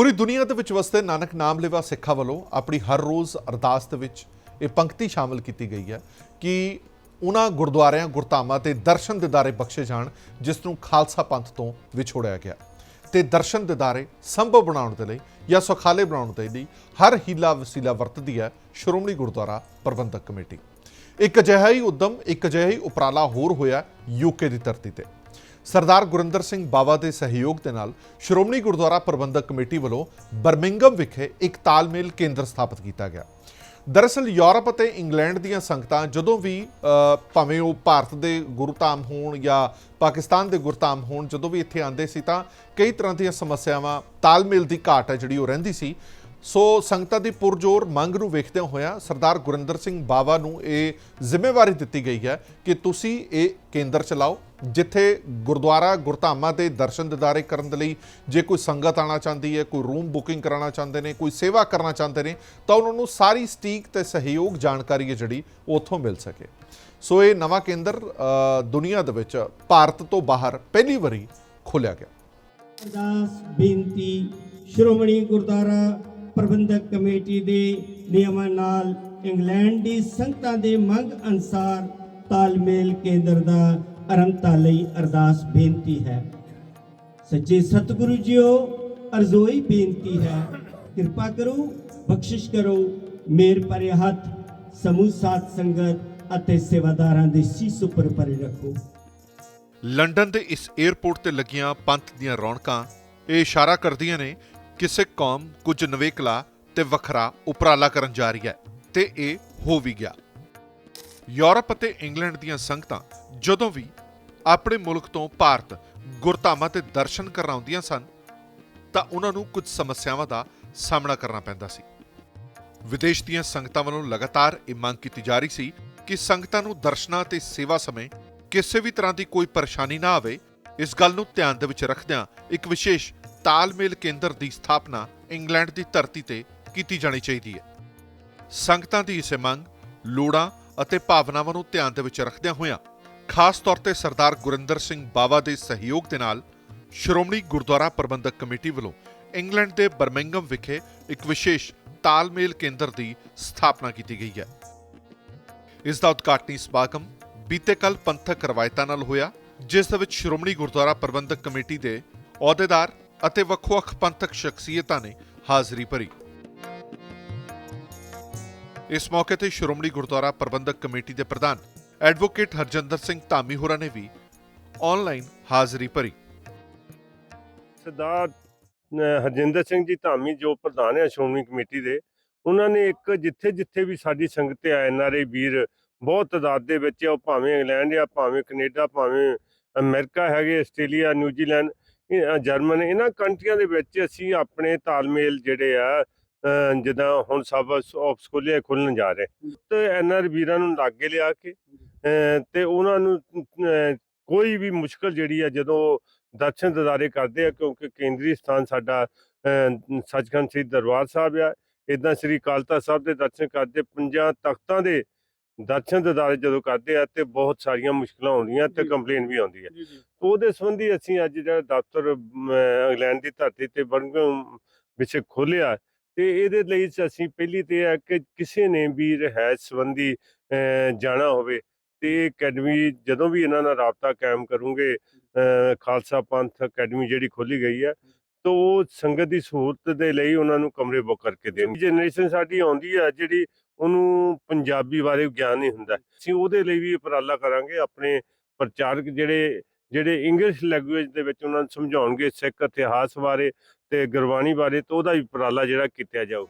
ਪੂਰੀ ਦੁਨੀਆ ਦੇ ਵਿੱਚ ਵਸਦੇ ਨਾਨਕ ਨਾਮ ਲੈਵਾ ਸਿੱਖਾਂ ਵੱਲੋਂ ਆਪਣੀ ਹਰ ਰੋਜ਼ ਅਰਦਾਸ ਦੇ ਵਿੱਚ ਇਹ ਪੰਕਤੀ ਸ਼ਾਮਲ ਕੀਤੀ ਗਈ ਹੈ ਕਿ ਉਹਨਾਂ ਗੁਰਦੁਆਰਿਆਂ, ਗੁਰਧਾਮਾਂ ਤੇ ਦਰਸ਼ਨ ਦਿਦਾਰੇ ਬਖਸ਼ੇ ਜਾਣ, ਜਿਸ ਨੂੰ ਖਾਲਸਾ ਪੰਥ ਤੋਂ ਵਿਛੋੜਿਆ ਗਿਆ। ਤੇ ਦਰਸ਼ਨ ਦਿਦਾਰੇ ਸੰਭਵ ਬਣਾਉਣ ਦੇ ਲਈ ਜਾਂ ਸੁਖਾਲੇ ਬਣਾਉਣ ਦੇ ਲਈ ਹਰ ਹੀਲਾ ਵਸੀਲਾ ਵਰਤਦੀ ਹੈ ਸ਼੍ਰੋਮਣੀ ਗੁਰਦੁਆਰਾ ਪ੍ਰਬੰਧਕ ਕਮੇਟੀ। ਇੱਕ ਅਜਿਹਾ ਹੀ ਉਦਮ, ਇੱਕ ਅਜਿਹਾ ਹੀ ਉਪਰਾਲਾ ਹੋਰ ਹੋਇਆ ਯੂਕੇ ਦੀ ਧਰਤੀ ਤੇ। ਸਰਦਾਰ ਗੁਰਿੰਦਰ ਸਿੰਘ ਬਾਵਾ ਦੇ ਸਹਿਯੋਗ ਦੇ ਨਾਲ ਸ਼੍ਰੋਮਣੀ ਗੁਰਦੁਆਰਾ ਪ੍ਰਬੰਧਕ ਕਮੇਟੀ ਵੱਲੋਂ ਬਰਮਿੰਗਮ ਵਿਖੇ ਇੱਕ ਤਾਲਮੇਲ ਕੇਂਦਰ ਸਥਾਪਿਤ ਕੀਤਾ ਗਿਆ। ਦਰਅਸਲ, ਯੂਰਪ ਅਤੇ ਇੰਗਲੈਂਡ ਦੀਆਂ ਸੰਗਤਾਂ ਜਦੋਂ ਵੀ ਭਾਵੇਂ ਉਹ ਭਾਰਤ ਦੇ ਗੁਰਧਾਮ ਹੋਣ ਜਾਂ ਪਾਕਿਸਤਾਨ ਦੇ ਗੁਰਧਾਮ ਹੋਣ, ਜਦੋਂ ਵੀ ਇੱਥੇ ਆਉਂਦੇ ਸੀ ਤਾਂ ਕਈ ਤਰ੍ਹਾਂ ਦੀਆਂ ਸਮੱਸਿਆਵਾਂ, ਤਾਲਮੇਲ ਦੀ ਘਾਟ ਹੈ ਜਿਹੜੀ ਉਹ ਰਹਿੰਦੀ ਸੀ। ਸੋ ਸੰਗਤਾਂ ਦੀ ਪੁਰਜੋਰ ਮੰਗ ਨੂੰ ਵੇਖਦਿਆਂ ਹੋਇਆਂ ਸਰਦਾਰ ਗੁਰਿੰਦਰ ਸਿੰਘ ਬਾਵਾ ਨੂੰ ਇਹ ਜ਼ਿੰਮੇਵਾਰੀ ਦਿੱਤੀ ਗਈ ਹੈ ਕਿ ਤੁਸੀਂ ਇਹ ਕੇਂਦਰ ਚਲਾਓ, ਜਿੱਥੇ ਗੁਰਦੁਆਰਾ ਗੁਰਧਾਮਾਂ ਦੇ ਦਰਸ਼ਨ ਦਿਦਾਰੇ ਕਰਨ ਦੇ ਲਈ ਜੇ ਕੋਈ ਸੰਗਤ ਆਣਾ ਚਾਹੁੰਦੀ ਹੈ, ਕੋਈ ਰੂਮ ਬੁਕਿੰਗ ਕਰਾਉਣਾ ਚਾਹੁੰਦੇ ਨੇ, ਕੋਈ ਸੇਵਾ ਕਰਨਾ ਚਾਹੁੰਦੇ ਨੇ, ਤਾਂ ਉਹਨਾਂ ਨੂੰ ਸਾਰੀ ਸਟੀਕ ਤੇ ਸਹਿਯੋਗ ਜਾਣਕਾਰੀ ਹੈ ਜਿਹੜੀ ਉੱਥੋਂ ਮਿਲ ਸਕੇ। ਸੋ ਇਹ ਨਵਾਂ ਕੇਂਦਰ ਦੁਨੀਆ ਦੇ ਵਿੱਚ ਭਾਰਤ ਤੋਂ ਬਾਹਰ ਪਹਿਲੀ ਵਾਰੀ ਖੋਲ੍ਹਿਆ ਗਿਆ। ਅਰਦਾਸ, ਬੇਨਤੀ, ਸ਼੍ਰੋਮਣੀ ਗੁਰਦੁਆਰਾ ਪ੍ਰਬੰਧਕ ਕਮੇਟੀ ਦੇ ਨਿਯਮਾਂ ਨਾਲ ਇੰਗਲੈਂਡ ਦੀ ਸੰਗਤਾਂ ਦੇ ਮੰਗ ਅਨਸਾਰ ਤਾਲਮੇਲ ਕੇਂਦਰ ਦਾ ਆਰੰਭਤਾ ਲਈ ਅਰਦਾਸ ਬੇਨਤੀ ਹੈ। ਸੱਚੇ ਸਤਿਗੁਰੂ ਜੀਓ, ਅਰਜ਼ੋਈ ਬੇਨਤੀ ਹੈ, ਕਿਰਪਾ ਕਰੋ, ਬਖਸ਼ਿਸ਼ ਕਰੋ, ਮੇਰ ਭਰੇ ਹੱਥ, ਸਮੂਹ ਸਾਧ ਸੰਗਤ ਅਤੇ ਸੇਵਾਦਾਰਾਂ ਦੇ ਸੀਸ ਉੱਪਰ ਪਰੇ ਰੱਖੋ। ਲੰਡਨ ਦੇ ਇਸ 에ਅਰਪੋਰਟ ਤੇ ਲੱਗੀਆਂ ਪੰਥ ਦੀਆਂ ਰੌਣਕਾਂ ਇਹ ਇਸ਼ਾਰਾ ਕਰਦੀਆਂ ਨੇ ਕਿਸੇ ਕੌਮ ਕੁਝ ਨਵੇਕਲਾ ਤੇ ਵੱਖਰਾ ਉਪਰਾਲਾ ਕਰਨ ਜਾ ਰਹੀ ਹੈ ਤੇ ਇਹ ਹੋ ਵੀ ਗਿਆ। ਯੂਰਪ ਅਤੇ ਇੰਗਲੈਂਡ ਦੀਆਂ ਸੰਗਤਾਂ ਜਦੋਂ ਵੀ ਆਪਣੇ ਮੁਲਕ ਤੋਂ ਭਾਰਤ ਗੁਰਧਾਮਾਂ ਤੇ ਦਰਸ਼ਨ ਕਰਨ ਆਉਂਦੀਆਂ ਸਨ, ਤਾਂ ਉਹਨਾਂ ਨੂੰ ਕੁਝ ਸਮੱਸਿਆਵਾਂ ਦਾ ਸਾਹਮਣਾ ਕਰਨਾ ਪੈਂਦਾ ਸੀ। ਵਿਦੇਸ਼ ਦੀਆਂ ਸੰਗਤਾਂ ਵੱਲੋਂ ਲਗਾਤਾਰ ਇਹ ਮੰਗ ਕੀਤੀ ਜਾ ਰਹੀ ਸੀ ਕਿ ਸੰਗਤਾਂ ਨੂੰ ਦਰਸ਼ਨਾਂ ਤੇ ਸੇਵਾ ਸਮੇਂ ਕਿਸੇ ਵੀ ਤਰ੍ਹਾਂ ਦੀ ਕੋਈ ਪਰੇਸ਼ਾਨੀ ਨਾ ਆਵੇ। ਇਸ ਗੱਲ ਨੂੰ ਧਿਆਨ ਦੇ ਵਿੱਚ ਰੱਖਦਿਆਂ ਇੱਕ ਵਿਸ਼ੇਸ਼ ਤਾਲਮੇਲ ਕੇਂਦਰ ਦੀ ਸਥਾਪਨਾ ਇੰਗਲੈਂਡ ਦੀ ਧਰਤੀ ਤੇ ਕੀਤੀ ਜਾਣੀ ਚਾਹੀਦੀ ਹੈ। ਸੰਗਤਾਂ ਦੀ ਇਸੇ ਮੰਗ, ਲੋੜਾਂ ਅਤੇ ਭਾਵਨਾਵਾਂ ਨੂੰ ਧਿਆਨ ਦੇ ਵਿੱਚ ਰੱਖਦਿਆਂ ਹੋਇਆਂ ਖਾਸ ਤੌਰ ਤੇ ਸਰਦਾਰ ਗੁਰਿੰਦਰ ਸਿੰਘ ਬਾਵਾ ਦੇ ਸਹਿਯੋਗ ਦੇ ਨਾਲ ਸ਼੍ਰੋਮਣੀ ਗੁਰਦੁਆਰਾ ਪ੍ਰਬੰਧਕ ਕਮੇਟੀ ਵੱਲੋਂ ਇੰਗਲੈਂਡ ਦੇ ਬਰਮਿੰਗਮ ਵਿਖੇ ਇੱਕ ਵਿਸ਼ੇਸ਼ ਤਾਲਮੇਲ ਕੇਂਦਰ ਦੀ ਸਥਾਪਨਾ ਕੀਤੀ ਗਈ ਹੈ। ਇਸ ਦਾ ਉਦਘਾਟਨੀ ਸਮਾਗਮ ਬੀਤੇ ਕੱਲ ਪੰਥਕ ਰਵਾਇਤਾਂ ਨਾਲ ਹੋਇਆ, ਜਿਸ ਦੇ ਵਿੱਚ ਸ਼੍ਰੋਮਣੀ ਗੁਰਦੁਆਰਾ ਪ੍ਰਬੰਧਕ ਕਮੇਟੀ ਦੇ ਅਹੁਦੇਦਾਰ ਅਤੇ ਵੱਖ-ਵੱਖ ਪੰਥਕ ਸ਼ਖਸੀਅਤਾਂ ਨੇ ਹਾਜ਼ਰੀ ਭਰੀ। ਇਸ ਮੌਕੇ ਤੇ ਸ਼੍ਰੋਮਣੀ ਗੁਰਦੁਆਰਾ ਪ੍ਰਬੰਧਕ ਕਮੇਟੀ ਦੇ ਪ੍ਰਧਾਨ ਐਡਵੋਕੇਟ ਹਰਜਿੰਦਰ ਸਿੰਘ ਧਾਮੀ ਹੋਰਾਂ ਨੇ ਵੀ ਆਨਲਾਈਨ ਹਾਜ਼ਰੀ ਭਰੀ। ਸਰਦਾਰ ਹਰਜਿੰਦਰ ਸਿੰਘ ਜੀ ਧਾਮੀ ਜੋ ਪ੍ਰਧਾਨ ਹੈ ਸ਼੍ਰੋਮਣੀ ਕਮੇਟੀ ਦੇ, ਉਹਨਾਂ ਨੇ ਇੱਕ ਜਿੱਥੇ ਜਿੱਥੇ ਵੀ ਸਾਡੀ ਸੰਗਤ ਹੈ ਐਨਆਰਏ ਵੀਰ, ਬਹੁਤ ਤਾਦਾਦ ਦੇ ਵਿੱਚ ਆ, ਉਹ ਭਾਵੇਂ ਇੰਗਲੈਂਡ ਆ, ਭਾਵੇਂ ਕੈਨੇਡਾ, ਭਾਵੇਂ ਅਮਰੀਕਾ ਹੈਗੇ, ਆਸਟ੍ਰੇਲੀਆ, ਨਿਊਜ਼ੀਲੈਂਡ ਜਰਮਨ ਇਹਨਾਂ ਕੰਟਰੀਆਂ ਦੇ ਵਿੱਚ ਅਸੀਂ ਆਪਣੇ ਤਾਲਮੇਲ ਜਿਹੜੇ ਆ ਜਿੱਦਾਂ ਹੁਣ ਸਭ ਆਫ ਸਕੂਲੇ ਖੁੱਲਣ ਜਾ ਰਹੇ। ਤੇ ਐਨਆਰ ਵੀਰਾਂ ਨੂੰ ਲਾਗੇ ਲਿਆ ਕੇ ਤੇ ਉਹਨਾਂ ਨੂੰ ਕੋਈ ਵੀ ਮੁਸ਼ਕਲ ਜਿਹੜੀ ਆ ਜਦੋਂ ਦਰਸ਼ਨ ਦਿਦਾਰੇ ਕਰਦੇ ਆ ਕਿਉਂਕਿ ਕੇਂਦਰੀ ਸਥਾਨ ਸਾਡਾ ਸੱਚਖੰਡ ਸ੍ਰੀ ਦਰਬਾਰ ਸਾਹਿਬ ਆ ਇਦਾਂ ਸ੍ਰੀ ਅਕਾਲ ਤਖਤ ਸਾਹਿਬ ਦੇ ਦਰਸ਼ਨ ਕਰਦੇ ਪੰਜਾਂ ਤਖਤਾਂ ਦੇ ਦਰਸ਼ਨ ਦਿਦਾਰੇ ਜਦੋਂ ਕਰਦੇ ਆ ਤੇ ਬਹੁਤ ਸਾਰੀਆਂ ਮੁਸ਼ਕਲਾਂ ਆਉਂਦੀਆਂ ਤੇ। ਕੰਪਲੇਨ ਵੀ ਆਉਂਦੀ ਹੈ। ਉਹਦੇ ਸੰਬੰਧੀ ਅਸੀਂ ਅੱਜ ਜਿਹੜਾ ਦਫ਼ਤਰ ਇੰਗਲੈਂਡ ਦੀ ਧਰਤੀ ਤੇ ਬਰਮਿੰਘਮ ਵਿੱਚ ਖੋਲਿਆ ਤੇ ਇਹਦੇ ਲਈ ਅਸੀਂ ਪਹਿਲੀ ਤੇ ਹੈ ਕਿ ਕਿਸੇ ਨੇ ਵੀ ਰਿਹਾਇਸ਼ ਸੰਬੰਧੀ ਜਾਣਾ ਹੋਵੇ ਤੇ ਅਕੈਡਮੀ ਜਦੋਂ ਵੀ ਇਹਨਾਂ ਨਾਲ ਰਾਬਤਾ ਕਾਇਮ ਕਰੂੰਗੇ ਖਾਲਸਾ ਪੰਥ ਅਕੈਡਮੀ ਜਿਹੜੀ ਖੋਲੀ ਗਈ ਹੈ ਤੋ ਉਹ ਸੰਗਤ ਦੀ ਸਹੂਲਤ ਦੇ ਲਈ ਉਹਨਾਂ ਨੂੰ ਕਮਰੇ ਬੁੱਕ ਕਰਕੇ ਦੇਣ ਜਨਰੇਸ਼ਨ ਸਾਡੀ ਆਉਂਦੀ ਹੈ ਜਿਹੜੀ ਉਹਨੂੰ ਪੰਜਾਬੀ ਬਾਰੇ ਗਿਆਨ ਨਹੀਂ ਹੁੰਦਾ। ਅਸੀਂ ਉਹਦੇ ਲਈ ਵੀ ਉਪਰਾਲਾ ਕਰਾਂਗੇ ਆਪਣੇ ਪ੍ਰਚਾਰਕ ਜਿਹੜੇ ਜਿਹੜੇ ਇੰਗਲਿਸ਼ ਲੈਂਗੁਏਜ ਦੇ ਵਿੱਚ ਉਹਨਾਂ ਨੂੰ ਸਮਝਾਉਣਗੇ ਸਿੱਖ ਇਤਿਹਾਸ ਬਾਰੇ ਤੇ ਗੁਰਬਾਣੀ ਬਾਰੇ ਤੇ ਉਹਦਾ ਵੀ ਉਪਰਾਲਾ ਜਿਹੜਾ ਕੀਤਾ ਜਾਊ।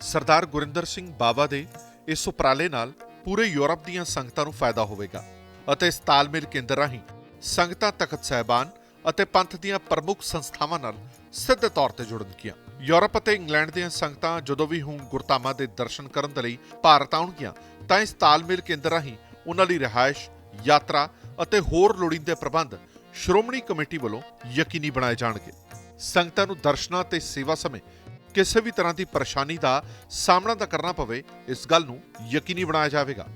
ਸਰਦਾਰ ਗੁਰਿੰਦਰ ਸਿੰਘ ਬਾਵਾ ਦੇ ਇਸ ਉਪਰਾਲੇ ਨਾਲ ਪੂਰੇ ਯੂਰਪ ਦੀਆਂ ਸੰਗਤਾਂ ਨੂੰ ਫਾਇਦਾ ਹੋਵੇਗਾ ਅਤੇ ਇਸ ਤਾਲਮੇਲ ਕੇਂਦਰ ਰਾਹੀਂ ਸੰਗਤਾਂ ਤਖਤ ਸਹਿਬਾਨ ਅਤੇ ਪੰਥ ਦੀਆਂ ਪ੍ਰਮੁੱਖ ਸੰਸਥਾਵਾਂ ਨਾਲ ਸਿੱਧੇ ਤੌਰ ਤੇ ਜੁੜਨਗੀਆਂ। ਯੂਰਪ ਅਤੇ ਇੰਗਲੈਂਡ ਦੀਆਂ ਸੰਗਤਾਂ ਜਦੋਂ ਵੀ ਹੁਣ ਗੁਰਧਾਮਾਂ ਦੇ ਦਰਸ਼ਨ ਕਰਨ ਦੇ ਲਈ ਭਾਰਤ ਆਉਣਗੀਆਂ, ਤਾਂ ਇਸ ਤਾਲਮੇਲ ਕੇਂਦਰ ਰਾਹੀਂ ਉਹਨਾਂ ਲਈ ਰਿਹਾਇਸ਼, ਯਾਤਰਾ ਅਤੇ ਹੋਰ ਲੋੜੀਂਦੇ ਪ੍ਰਬੰਧ ਸ਼੍ਰੋਮਣੀ ਕਮੇਟੀ ਵੱਲੋਂ ਯਕੀਨੀ ਬਣਾਏ ਜਾਣਗੇ। ਸੰਗਤਾਂ ਨੂੰ ਦਰਸ਼ਨਾਂ ਤੇ ਸੇਵਾ ਸਮੇਂ ਕਿਸੇ ਵੀ ਤਰ੍ਹਾਂ ਦੀ ਪਰੇਸ਼ਾਨੀ ਦਾ ਸਾਹਮਣਾ ਤਾਂ ਕਰਨਾ ਪਵੇ, ਇਸ ਗੱਲ ਨੂੰ ਯਕੀਨੀ ਬਣਾਇਆ ਜਾਵੇਗਾ।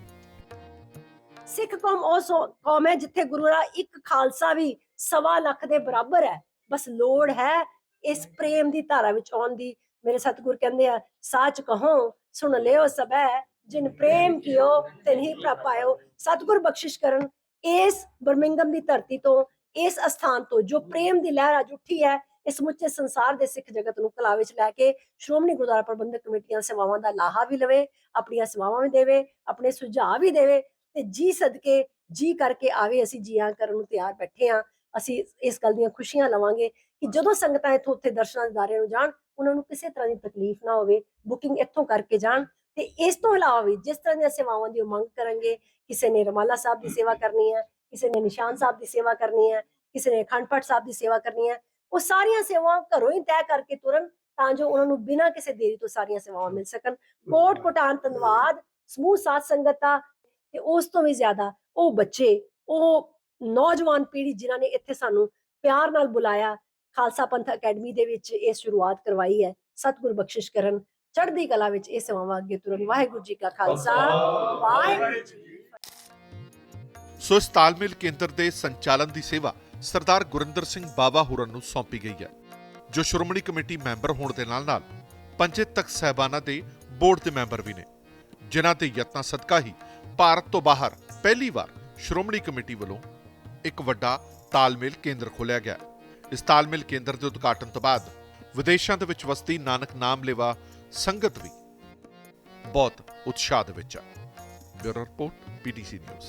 ਸਿੱਖ ਕੌਮ ਉਹ ਕੌਮ ਹੈ ਜਿੱਥੇ ਗੁਰੂ ਦਾ ਇੱਕ ਖਾਲਸਾ ਵੀ ਸਵਾ ਲੱਖ ਦੇ ਬਰਾਬਰ ਹੈ। ਬਸ ਲੋੜ ਹੈ ਇਸ ਪ੍ਰੇਮ ਦੀ ਧਾਰਾ ਵਿੱਚ ਆਉਣ ਦੀ ਮੇਰੇ ਸਤਿਗੁਰ ਕਹਿੰਦੇ ਆ ਸਾਚ ਕਹੋ ਸੁਣ ਲਿਓ ਸਬੈ ਜਿਨ ਪ੍ਰੇਮ ਕੀਓ ਤਿਨਹੀ ਪ੍ਰਪਾਇਓ ਸਤਿਗੁਰ ਬਖਸ਼ਿਸ਼ ਕਰਨ ਇਸ ਬਰਮਿੰਗਮ ਦੀ ਧਰਤੀ ਤੋਂ ਇਸ ਅਸਥਾਨ ਤੋਂ ਜੋ ਪ੍ਰੇਮ ਦੀ ਲਹਿਰ ਅੱਜ ਉੱਠੀ ਹੈ ਇਸ ਸਮੁੱਚੇ ਸੰਸਾਰ ਦੇ ਸਿੱਖ ਜਗਤ ਨੂੰ ਕਲਾ ਵਿੱਚ ਲੈ ਕੇ ਸ਼੍ਰੋਮਣੀ ਗੁਰਦੁਆਰਾ ਪ੍ਰਬੰਧਕ ਕਮੇਟੀਆਂ ਸੇਵਾਵਾਂ ਦਾ ਲਾਹਾ ਵੀ ਲਵੇ ਆਪਣੀਆਂ ਸੇਵਾਵਾਂ ਵੀ ਦੇਵੇ ਆਪਣੇ ਸੁਝਾਅ ਵੀ ਦੇਵੇ ਤੇ ਜੀ ਸਦਕੇ ਜੀ ਕਰਕੇ ਆਵੇ ਅਸੀਂ ਜੀਆਂ ਕਰਨ ਨੂੰ ਤਿਆਰ ਬੈਠੇ ਆ ਅਸੀਂ ਇਸ ਗੱਲ ਦੀਆਂ ਖੁਸ਼ੀਆਂ ਲਵਾਂਗੇ। ਕਿ ਜਦੋਂ ਸੰਗਤਾਂ ਇੱਥੋਂ ਉੱਥੇ ਦਰਸ਼ਨਾਂ ਦੇ ਦਾਰੇ ਨੂੰ ਜਾਣ, ਉਹਨਾਂ ਨੂੰ ਕਿਸੇ ਤਰ੍ਹਾਂ ਦੀ ਤਕਲੀਫ ਨਾ ਹੋਵੇ ਬੁਕਿੰਗ ਇੱਥੋਂ ਕਰਕੇ ਜਾਣ ਤੇ ਇਸ ਤੋਂ ਇਲਾਵਾ ਵੀ ਜਿਸ ਤਰ੍ਹਾਂ ਦੀਆਂ ਸੇਵਾਵਾਂ ਦੀ ਉਹ ਮੰਗ ਕਰਨਗੇ, ਕਿਸੇ ਨੇ ਰਮਾਲਾ ਸਾਹਿਬ ਦੀ ਸੇਵਾ ਕਰਨੀ ਹੈ, ਕਿਸੇ ਨੇ ਨਿਸ਼ਾਨ ਸਾਹਿਬ ਦੀ ਸੇਵਾ ਕਰਨੀ ਹੈ, ਕਿਸੇ ਨੇ ਅਖੰਡ ਪਾਠ ਸਾਹਿਬ ਦੀ ਸੇਵਾ ਕਰਨੀ ਹੈ, ਉਹ ਸਾਰੀਆਂ ਸੇਵਾਵਾਂ ਘਰੋਂ ਹੀ ਤੈਅ ਕਰਕੇ ਤੁਰਨ ਤਾਂ ਜੋ ਉਹਨਾਂ ਨੂੰ ਬਿਨਾਂ ਕਿਸੇ ਦੇਰੀ ਤੋਂ ਸਾਰੀਆਂ ਸੇਵਾਵਾਂ ਮਿਲ ਸਕਣ। ਕੋਟ ਕੋਟਾਨ ਧੰਨਵਾਦ, ਸਮੂਹ ਸਾਥ ਸੰਗਤ ਦਾ ਤੇ ਉਸ ਤੋਂ ਵੀ ਜ਼ਿਆਦਾ ਉਹ ਬੱਚੇ, ਉਹ ਨੌਜਵਾਨ ਪੀੜ੍ਹੀ ਜਿਨ੍ਹਾਂ ਨੇ ਇੱਥੇ ਸਾਨੂੰ ਪਿਆਰ ਨਾਲ ਬੁਲਾਇਆ ਖਾਲਸਾ ਪੰਥ ਅਕੈਡਮੀ ਦੇ ਵਿੱਚ ਇਹ ਸ਼ੁਰੂਆਤ ਕਰਵਾਈ ਹੈ, ਸਤਿਗੁਰ ਬਖਸ਼ਿਸ਼ ਕਰਨ, ਚੜ੍ਹਦੀ ਕਲਾ ਵਿੱਚ ਇਹ ਸੇਵਾਵਾਂ ਅੱਗੇ ਤੁਰਨ। ਵਾਹਿਗੁਰੂ ਜੀ ਕਾ ਖਾਲਸਾ, ਵਾਹਿਗੁਰੂ ਜੀ ਸੋ ਇਸ ਤਾਲਮੇਲ ਕੇਂਦਰ ਦੇ ਸੰਚਾਲਨ ਦੀ ਸੇਵਾ ਸਰਦਾਰ ਗੁਰਿੰਦਰ ਸਿੰਘ ਬਾਵਾ ਹੋਰਾਂ ਨੂੰ ਸੌਂਪੀ ਗਈ ਹੈ, ਜੋ ਸ਼੍ਰੋਮਣੀ ਕਮੇਟੀ ਮੈਂਬਰ ਹੋਣ ਦੇ ਨਾਲ-ਨਾਲ ਪੰਜੇ ਤਖਤ ਸਹਿਬਾਨਾਂ ਦੇ ਬੋਰਡ ਦੇ ਮੈਂਬਰ ਵੀ ਨੇ, ਜਿਨ੍ਹਾਂ ਦੇ ਯਤਨਾਂ ਸਦਕਾ ਹੀ ਭਾਰਤ ਤੋਂ ਬਾਹਰ ਪਹਿਲੀ ਵਾਰ ਸ਼੍ਰੋਮਣੀ ਕਮੇਟੀ ਵੱਲੋਂ ਇੱਕ ਵੱਡਾ ਤਾਲਮੇਲ ਕੇਂਦਰ ਖੋਲ੍ਹਿਆ ਗਿਆ ਇਸ ਤਾਲਮੇਲ ਕੇਂਦਰ ਦੇ ਉਦਘਾਟਨ ਤੋਂ ਬਾਅਦ ਵਿਦੇਸ਼ਾਂ ਦੇ ਵਿੱਚ ਵਸਦੀ ਨਾਨਕ ਨਾਮ ਲੇਵਾ ਸੰਗਤ ਵੀ ਬਹੁਤ ਉਤਸ਼ਾਹ ਦੇ ਵਿੱਚ ਆ। Bureau report PTC news.